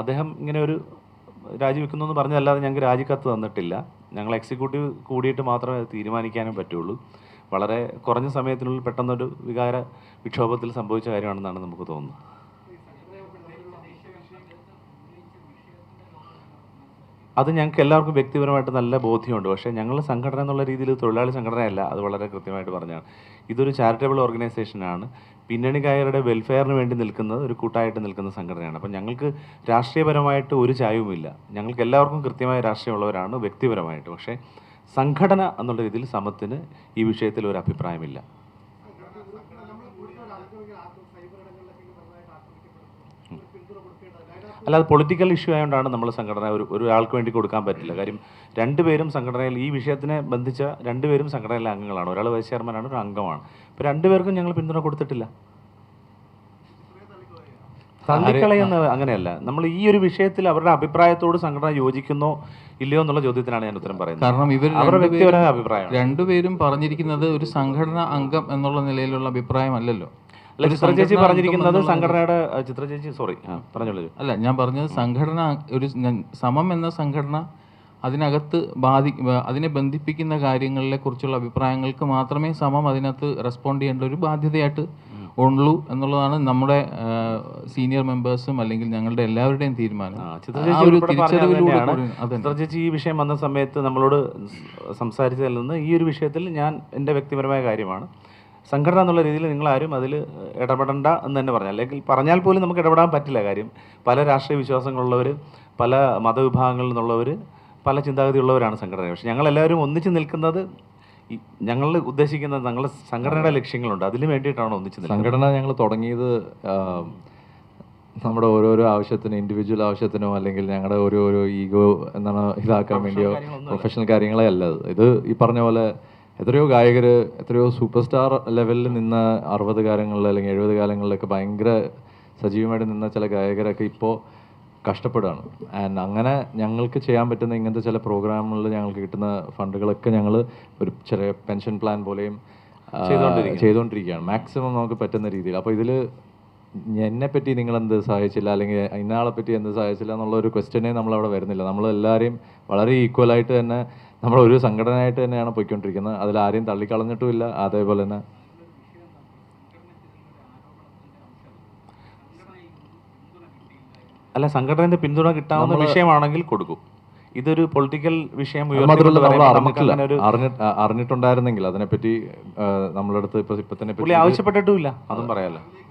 അദ്ദേഹം ഇങ്ങനെ ഒരു രാജിവെക്കുന്നു എന്ന് പറഞ്ഞതല്ലാതെ ഞങ്ങൾക്ക് രാജിക്കത്ത് തന്നിട്ടില്ല. ഞങ്ങൾ എക്സിക്യൂട്ടീവ് കൂടിയിട്ട് മാത്രമേ തീരുമാനിക്കാനും പറ്റുള്ളൂ. വളരെ കുറഞ്ഞ സമയത്തിനുള്ളിൽ പെട്ടെന്നൊരു വികാര വിക്ഷോഭത്തിൽ സംഭവിച്ച കാര്യമാണെന്നാണ് നമുക്ക് തോന്നുന്നത്. അത് ഞങ്ങൾക്ക് എല്ലാവർക്കും വ്യക്തിപരമായിട്ട് നല്ല ബോധ്യമുണ്ട്. പക്ഷേ ഞങ്ങൾ സംഘടന എന്നുള്ള രീതിയിൽ തൊഴിലാളി സംഘടനയല്ല അത് വളരെ കൃത്യമായിട്ട് പറഞ്ഞാണ്. ഇതൊരു ചാരിറ്റബിൾ ഓർഗനൈസേഷനാണ്. പിന്നണി കായരുടെ വെൽഫെയറിന് വേണ്ടി നിൽക്കുന്നത് ഒരു കൂട്ടായിട്ട് നിൽക്കുന്ന സംഘടനയാണ്. അപ്പം ഞങ്ങൾക്ക് രാഷ്ട്രീയപരമായിട്ട് ഒരു ചായവുമില്ല. ഞങ്ങൾക്ക് എല്ലാവർക്കും കൃത്യമായ രാഷ്ട്രീയമുള്ളവരാണ് വ്യക്തിപരമായിട്ട്. പക്ഷേ സംഘടന എന്നുള്ള രീതിയിൽ സമത്തിന് ഈ വിഷയത്തിൽ ഒരു അഭിപ്രായമില്ല. അല്ലാതെ പൊളിറ്റിക്കൽ ഇഷ്യൂ ആയതുകൊണ്ടാണ് നമ്മൾ സംഘടന ഒരു ഒരാൾക്ക് വേണ്ടി കൊടുക്കാൻ പറ്റില്ല. കാര്യം രണ്ടുപേരും സംഘടനയിൽ ഈ വിഷയത്തിനെ ബന്ധിച്ച രണ്ടുപേരും സംഘടനയിലെ അംഗങ്ങളാണ്. ഒരാൾ വൈസ് ചെയർമാനാണ് ഒരു അംഗമാണ്. അപ്പോൾ രണ്ടുപേർക്കും ഞങ്ങൾ പിന്തുണ കൊടുത്തിട്ടില്ല. തള്ളിക്കളയുന്ന അങ്ങനെയല്ല. നമ്മൾ ഈ ഒരു വിഷയത്തിൽ അവരുടെ അഭിപ്രായത്തോട് സംഘടന യോജിക്കുന്നോ ഇല്ലയോ എന്നുള്ള ചോദ്യത്തിനാണ് ഞാൻ ഉത്തരം പറയുന്നത്. കാരണം ഇവർ അവരുടെ വ്യക്തിപരമായ അഭിപ്രായമാണ്. രണ്ടുപേരും പറഞ്ഞിരിക്കുന്നത് ഒരു സംഘടന അംഗം എന്നുള്ള നിലയിലുള്ള അഭിപ്രായമല്ലല്ലോ. അല്ല ചിത്ര ചേച്ചി പറഞ്ഞിരിക്കുന്നത് സംഘടനയുടെ ചിത്ര ചേച്ചി സോറി പറഞ്ഞോളൂ. അല്ല ഞാൻ പറഞ്ഞത് സംഘടന ഒരു സമം എന്ന സംഘടന അതിനകത്ത് ബാധി അതിനെ ബന്ധിപ്പിക്കുന്ന കാര്യങ്ങളെ കുറിച്ചുള്ള അഭിപ്രായങ്ങൾക്ക് മാത്രമേ സമം അതിനകത്ത് റെസ്പോണ്ട് ചെയ്യേണ്ട ഒരു ബാധ്യതയായിട്ട് ഉള്ളൂ എന്നുള്ളതാണ് നമ്മുടെ സീനിയർ മെമ്പേഴ്സും അല്ലെങ്കിൽ ഞങ്ങളുടെ എല്ലാവരുടെയും തീരുമാനം. ചിത്രചേച്ചി ചേച്ചി ഈ വിഷയം വന്ന സമയത്ത് നമ്മളോട് സംസാരിച്ചതിൽ നിന്ന് ഈ ഒരു വിഷയത്തിൽ ഞാൻ എന്റെ വ്യക്തിപരമായ കാര്യമാണ്. സംഘടന എന്നുള്ള രീതിയിൽ നിങ്ങളാരും അതിൽ ഇടപെടണ്ട എന്ന് തന്നെ പറഞ്ഞു അല്ലെങ്കിൽ പറഞ്ഞാൽ പോലും നമുക്ക് ഇടപെടാൻ പറ്റില്ല കാര്യം. പല രാഷ്ട്രീയ വിശ്വാസങ്ങളുള്ളവർ പല മതവിഭാഗങ്ങളിൽ നിന്നുള്ളവർ പല ചിന്താഗതിയുള്ളവരാണ് സംഘടന പക്ഷേ ഞങ്ങളെല്ലാവരും ഒന്നിച്ച് നിൽക്കുന്നത് ഞങ്ങൾ ഉദ്ദേശിക്കുന്നത് ഞങ്ങളുടെ സംഘടനയുടെ ലക്ഷ്യങ്ങളുണ്ട്. അതിന് വേണ്ടിയിട്ടാണ് ഒന്നിച്ച് സംഘടന ഞങ്ങൾ തുടങ്ങിയത് നമ്മുടെ ഓരോരോ ആവശ്യത്തിനും ഇൻഡിവിജ്വൽ ആവശ്യത്തിനോ അല്ലെങ്കിൽ ഞങ്ങളുടെ ഓരോ ഓരോ ഈഗോ എന്താണ് ഇതാക്കാൻ വേണ്ടിയോ പ്രൊഫഷണൽ കാര്യങ്ങളെ അല്ല. ഇത് ഈ പറഞ്ഞ പോലെ എത്രയോ ഗായകർ എത്രയോ സൂപ്പർ സ്റ്റാർ ലെവലിൽ നിന്ന അറുപത് കാലങ്ങളിൽ അല്ലെങ്കിൽ എഴുപത് കാലങ്ങളിലൊക്കെ ഭയങ്കര സജീവമായിട്ട് നിന്ന ചില ഗായകരൊക്കെ ഇപ്പോൾ കഷ്ടപ്പെടുകയാണ്. ആൻഡ് അങ്ങനെ ഞങ്ങൾക്ക് ചെയ്യാൻ പറ്റുന്ന ഇങ്ങനത്തെ ചില പ്രോഗ്രാമുകളിൽ ഞങ്ങൾക്ക് കിട്ടുന്ന ഫണ്ടുകളൊക്കെ ഞങ്ങൾ ഒരു ചെറിയ പെൻഷൻ പ്ലാൻ പോലെയും ചെയ്തുകൊണ്ടിരിക്കുകയാണ്. മാക്സിമം നമുക്ക് പറ്റുന്ന രീതിയിൽ. അപ്പോൾ ഇതിൽ എന്നെ പറ്റി നിങ്ങൾ എന്ത് സഹായിച്ചില്ല? അല്ലെങ്കിൽ ഇന്നാളെ പറ്റി എന്ത് സഹായിച്ചില്ല? എന്നുള്ള ഒരു ക്വസ്റ്റ്യനെ നമ്മളവിടെ വരുന്നില്ല. നമ്മൾ എല്ലാവരെയും വളരെ ഈക്വലായിട്ട് തന്നെ നമ്മൾ ഒരു സംഘടനയായിട്ട് തന്നെയാണ് പോയിക്കൊണ്ടിരിക്കുന്നത്. അതിൽ ആരെയും തള്ളിക്കളഞ്ഞിട്ടുമില്ല. അതേപോലെ തന്നെ അല്ല സംഘടനയുടെ പിന്തുണ കിട്ടാവുന്ന വിഷയമാണെങ്കിൽ കൊടുക്കും. ഇതൊരു പൊളിറ്റിക്കൽ വിഷയം അറിഞ്ഞിട്ടുണ്ടായിരുന്നെങ്കിൽ അതിനെപ്പറ്റി നമ്മളടുത്ത് ഇപ്പൊ ഇപ്പൊ തന്നെ ആവശ്യപ്പെട്ടിട്ടുമില്ല. അതും പറയാലോ.